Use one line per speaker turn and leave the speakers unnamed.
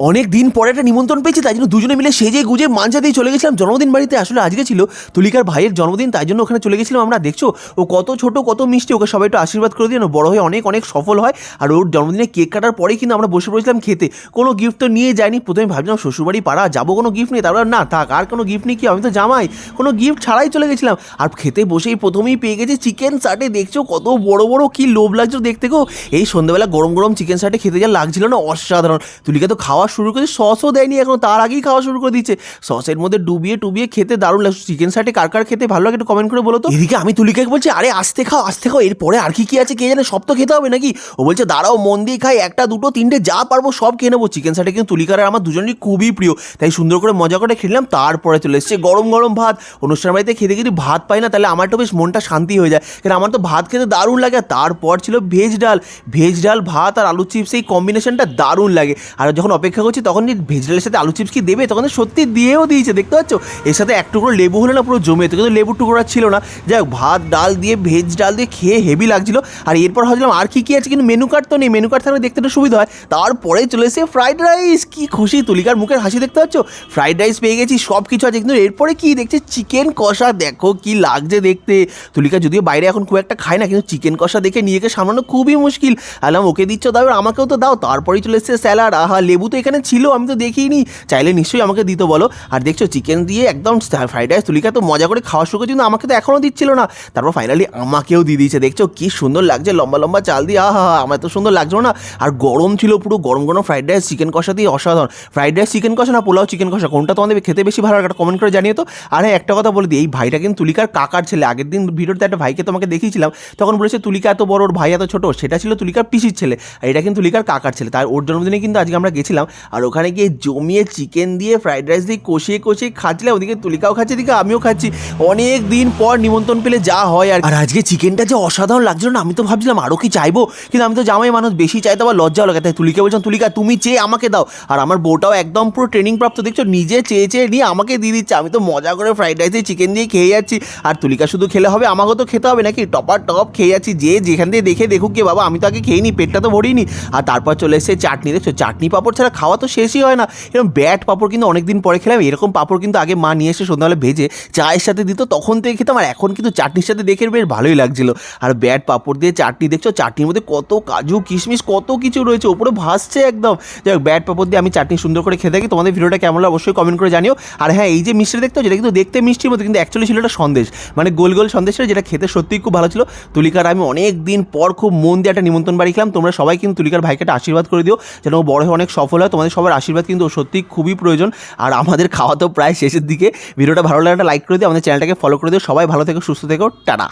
অনেক দিন পরে একটা নিমন্ত্রণ পেয়েছি, তাই জন্য দুজনে মিলে সেজে গুজে মাঞ্জা দিয়ে চলে গেছিলাম। জন্মদিন বাড়িতে আসলে আজকে ছিল তুলিকার ভাইয়ের জন্মদিন, তাই জন্য ওখানে চলে গেছিলাম। আমরা দেখছ, ও কত ছোট, কত মিষ্টি, ওকে সবাই একটু আশীর্বাদ করে দিয়ে বড় হয়ে অনেক অনেক সফল হয়। আর ওর জন্মদিনে কেক কাটার পরেই কিন্তু আমরা বসে পড়েছিলাম খেতে। কোনো গিফট তো নিয়ে যাইনি প্রথমে ভাবছিলাম শ্বশুরবাড়ি পাড়া, যাব কোনো গিফট নেই তারপর না, থাক, আর কোনো গিফট নেই কি? আমি তো জামাই, কোনো গিফট ছাড়াই চলে গেছিলাম। আর খেতে বসেই প্রথমেই পেয়ে গেছি চিকেন সাটে দেখছ, কত বড় বড়, কি লোভ লাগছে দেখতে গো। এই সন্ধ্যাবেলা গরম গরম চিকেন সাটে খেতে যা লাগছিল না, অসাধারণ। তুলিকা তো খাওয়া শুরু করে সসও দেয়নি এখন, তার আগেই খাওয়া শুরু করে দিচ্ছে সসের মধ্যে ডুবিয়ে টুবিয়ে খেতে দারুণ লাগছে। চিকেন সাটে কার কার খেতে ভালো লাগে একটু কমেন্ট করে বলো তো। এদিকে আমি তুলিকাকে বলছি, আরে আস্তে খাও আস্তে খাও, এরপরে আর কি কি আছে কে জানে, সব তো খেতে হবে নাকি? ও বলছে, দাঁড়াও, মন দিয়ে খাই, একটা, দুটো, তিনটে, যা পারব সব খেয়ে নেব। চিকেন সাটে কিন্তু তুলিকার আমার দুজনেরই খুবই প্রিয়। তাই সুন্দর করে মজা করে খেলাম, তারপরে চলে এসছে গরম গরম ভাত। অনুষ্ঠান বাড়িতে খেতে যদি ভাত পাই না, তাহলে আমার তো বেশ মনটা শান্তি হয়ে যায়। কারণ আমার তো ভাত খেতে দারুণ লাগে তারপর ছিল ভেজ ডাল। ভেজ ডাল, ভাত আর আলু চিপস এই কম্বিনেশনটা দারুণ লাগে। আর যখন অপেক্ষা করছি, তখন যে ভেজ ডালের সাথে আলু চিপস কি দেবে? তখন সত্যি দিয়েও দিয়েছে, দেখতে পাচ্ছ? এর সাথে এক টুকরো লেবু হলে না, পুরো জমে যেত, কিন্তু লেবুর টুকরো ছিল না। যাই হোক, ভাত, ডাল দিয়ে, ভেজ ডাল দিয়ে খেয়ে হেভি লাগছিল। আর এরপর ভাবছিলাম আর কি কী আছে, কিন্তু মেনু কার্ড তো নেই। মেনু কার্ড থাকলে দেখতে একটু সুবিধা হয়। তারপরে চলে এসে ফ্রাইড রাইস কি খুশি তুলিকার মুখের হাসি, দেখতে পাচ্ছ? ফ্রাইড রাইস পেয়ে গেছি সব কিছু আছে। কিন্তু এরপরে কি দেখছি? চিকেন কষা, দেখো কি লাগছে দেখতে। তুলিকা যদিও বাইরে এখন খুব একটা খায় না, কিন্তু চিকেন কষা দেখে নিজেকে সামলানো খুবই মুশকিল। আলাম, ওকে দিচ্ছ, দাও আমাকেও তো দাও। তারপরেই চলে এসছে স্যালাড আহা, লেবু তো এখানে ছিল, আমি তো দেখিনি। চাইলে নিশ্চয়ই আমাকে দিত, বলো। আর দেখছ চিকেন দিয়ে একদম ফ্রাইড রাইস তুলিকা তো মজা করে খাওয়া শুরু কিন্তু আমাকে তো এখনও দিচ্ছিল না। তারপর ফাইনালি আমাকেও দিয়ে দিয়েছে, দেখছ? কি সুন্দর লাগছে, লম্বা লম্বা চাল দিয়ে, আহা, হা আমার তো সুন্দর লাগছিল না। আর গরম ছিল পুরো, গরম গরম ফ্রাইড রাইস চিকেন কষা দিয়ে অসাধারণ। ফ্রাইড রাইস চিকেন কষা না, পোলাও চিকেন কষা, কোনটা তোমাদের খেতে বেশি ভালো লাগে কমেন্ট করে জানিয়ে তো। আর হ্যাঁ একটা কথা বলে দিই, এই ভাইটা কিন্তু তুলিকার কাকার ছেলে। আগের দিন ভিডিওতে একটা ভাইকে তোমাকে দেখিয়েছিলাম, তখন বলেছে, তুলিকা এত বড়, ওর ভাই এত ছোটো। সেটা ছিল তুলিকার পিসির ছেলে, আর এটা কিন্তু তুলিকার কাকার ছেলে। তার ওর জন্মদিনে কিন্তু আজকে আমরা গেছিলাম আর ওখানে গিয়ে জমিয়ে চিকেন দিয়ে ফ্রাইড রাইস দিয়ে কষিয়ে কষিয়ে খাচ্ছিলাম ওদিকে তুলিকাও খাচ্ছে, এদিকে আমিও খাচ্ছি। অনেক দিন পর নিমন্ত্রণ পেলে যা হয় আর আর আজকে চিকেনটা যে অসাধারণ লাগছিল না, আমি তো ভাবছিলাম আরও কি চাইব, কিন্তু আমি তো জামাই মানুষ, বেশি চাইতে আবার লজ্জাও লাগে তাই তুলিকা বলছিলাম, তুলিকা, তুমি চেয়ে আমাকে দাও। আর আমার বউটাও একদম পুরো ট্রেনিং প্রাপ্ত, দেখছ? নিজে চেয়ে চেয়ে নিয়ে আমাকে দিয়ে দিচ্ছে। আমি তো মজা করে ফ্রাইড রাইসে চিকেন দিয়ে খেয়ে যাচ্ছি। আর তুলিকা শুধু খেলে হবে, আমাকেও তো খেতে হবে নাকি? টপার টপ খেয়ে যাচ্ছি, যে যেখান দিয়ে দেখে দেখুক কে বাবা, আমি তো আগে খেয়ে নি, পেটটা তো ভরিনি আর তারপর চলে এসে চাটনি, দেখছ? চাটনি পাঁপড় ছাড়া খাওয়া তো শেষই হয় না। এরকম ব্যাট পাঁপড় কিন্তু অনেকদিন পরে খেলাম, এরকম পাঁপড় কিন্তু আগে মা নিয়ে এসে সন্ধ্যাবেলা ভেজে চায়ের সাথে দিত, তখন থেকে খেতাম, আর এখন কিন্তু চাটনির সাথে দেখে বেশ ভালোই লাগছিল। আর ব্যাট পাঁপড় দিয়ে চাটনি দেখছ, চাটনির মধ্যে কত কাজু, কিশমিশ, কত কিছু রয়েছে ওপরে ভাসছে একদম। যাই হোক ব্যাট পাঁপড় দিয়ে আমি চাটনি সুন্দর করে খেতে থাকি, তোমাদের ভিডিওটা কেমন লাগে অবশ্যই কমেন্ট করে জানিও। আর হ্যাঁ এই যে মিষ্টি দেখতে যেটা কিন্তু দেখতে মিষ্টির মতো কিন্তু অ্যাকচুয়ালি ছিল একটা সন্দেশ মানে গোল গোল সন্দেশটা যেটা খেতে সত্যিই খুব ভালো ছিল। তুলিকার আমি অনেক দিন পর খুব মন দিয়ে একটা নিমন্ত্রণ বাড়ি খেলাম, তোমরা সবাই কিন্তু তুলিকার ভাইকে একটা আশীর্বাদ করে দিও, যেন বড় হয়ে অনেক সফল হয়। তোমাদের সবার আশীর্বাদ কিন্তু সত্যি খুবই প্রয়োজন। আর আমাদের খাওয়া তো প্রায় শেষের দিকে। ভিডিওটা ভালো লাগে লাইক করে দিও, আমাদের চ্যানেলটাকে ফলো করে দিও। সবাই ভালো থেকো, সুস্থ থেকো, টাটা।